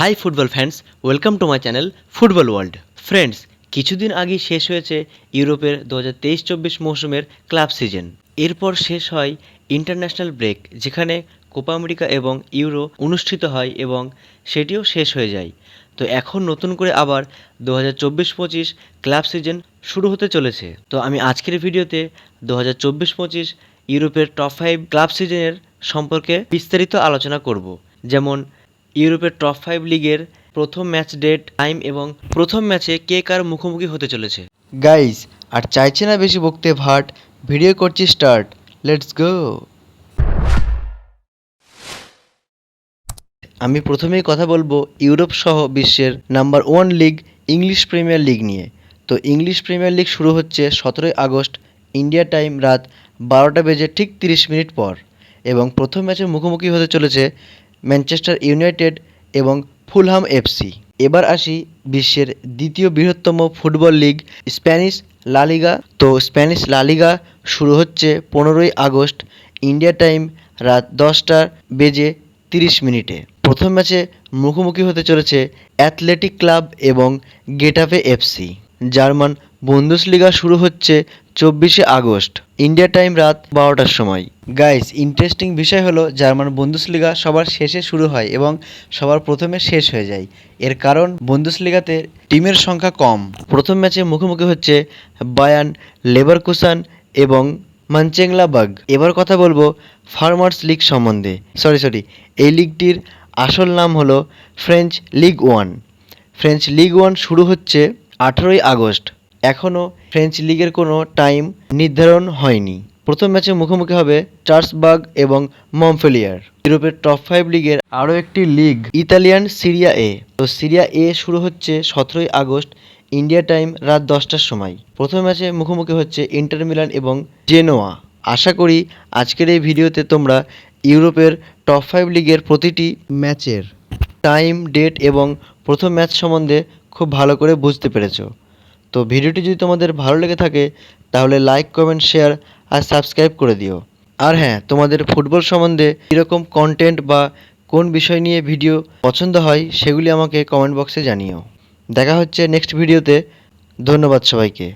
Hi football fans welcome to my channel football world friends কিছুদিন আগেই শেষ হয়েছে ইউরোপের দু হাজার তেইশ চব্বিশ মৌসুমের ক্লাব সিজন এরপর শেষ হয় ইন্টারন্যাশনাল ব্রেক যেখানে কোপা আমেরিকা এবং ইউরো অনুষ্ঠিত হয় এবং সেটিও শেষ হয়ে যায়। তো এখন নতুন করে আবার দু হাজার চব্বিশ পঁচিশ ক্লাব সিজন শুরু হতে চলেছে। তো আমি আজকের ভিডিওতে দু হাজার চব্বিশ পঁচিশ ইউরোপের টপ ফাইভ ক্লাব সিজনের সম্পর্কে বিস্তারিত আলোচনা করব। যেমন ইউরোপের টপ ফাইভ লিগের প্রথম ম্যাচ ডেট টাইম এবং প্রথম ম্যাচে কে কার মুখোমুখি হতে চলেছে। গাইজ আর চাইছে না বেশি বকতে ভাট? ভিডিও করছি স্টার্ট লেটস গো আমি প্রথমেই কথা বলব ইউরোপ সহ বিশ্বের number one league English Premier League নিয়ে। তো ইংলিশ প্রিমিয়ার লিগ শুরু হচ্ছে সতেরোই আগস্ট ইন্ডিয়া টাইম রাত বারোটা বেজে ঠিক তিরিশ মিনিট পর। এবং প্রথম ম্যাচে মুখোমুখি হতে চলেছে ম্যানচেস্টার ইউনাইটেড এবং ফুলহাম এফসি এবার আসি বিশ্বের দ্বিতীয় বৃহত্তম football league, Spanish La Liga তো স্প্যানিশ লালিগা শুরু হচ্ছে পনেরোই আগস্ট, ইন্ডিয়া টাইম রাত দশটা বেজে তিরিশ মিনিটে। প্রথম ম্যাচে মুখোমুখি হতে চলেছে অ্যাথলেটিক ক্লাব এবং গেটাফে এফসি জার্মান বন্দুসলিগা শুরু হচ্ছে চব্বিশে আগস্ট, ইন্ডিয়া টাইম রাত বারোটার সময়। গাইস ইন্টারেস্টিং বিষয় হলো, জার্মান বন্দুসলিগা সবার শেষে শুরু হয় এবং সবার প্রথমে শেষ হয়ে যায়। এর কারণ বন্দুসলিগাতে টিমের সংখ্যা কম। প্রথম ম্যাচে মুখোমুখি হচ্ছে বায়ান লেভারকুসান এবং মানচেংলা বাগ এবার কথা বলব ফার্মার্স লিগ সম্বন্ধে। সরি সরি এই লিগটির আসল নাম হলো French league one. French league one শুরু হচ্ছে আঠেরোই আগস্ট। এখনও ফ্রেঞ্চ লিগের কোনো টাইম নির্ধারণ হয়নি। প্রথম ম্যাচে মুখোমুখি হবে চার্লসবার্গ এবং মমফেলিয়ার ইউরোপের টপ ফাইভ লিগের আরও একটি লিগ ইতালিয়ান সিরিয়া এ তো সিরিয়া এ শুরু হচ্ছে সতেরোই আগস্ট ইন্ডিয়া টাইম রাত দশটার সময়। প্রথম ম্যাচে মুখোমুখি হচ্ছে ইন্টার মিলান এবং জেনোয়া আশা করি আজকের এই ভিডিওতে তোমরা ইউরোপের টপ ফাইভ লিগের প্রতিটি ম্যাচের টাইম ডেট এবং প্রথম ম্যাচ সম্বন্ধে খুব ভালো করে বুঝতে পেরেছ। তো ভিডিওটি যদি তোমাদের ভালো লেগে থাকে, তাহলে লাইক কমেন্ট শেয়ার আর সাবস্ক্রাইব করে দিও। আর হ্যাঁ তোমাদের ফুটবল সম্বন্ধে কীরকম কন্টেন্ট বা কোন বিষয় নিয়ে ভিডিও পছন্দ হয়, সেগুলি আমাকে কমেন্ট বক্সে জানিও। দেখা হচ্ছে নেক্সট ভিডিওতে ধন্যবাদ সবাইকে।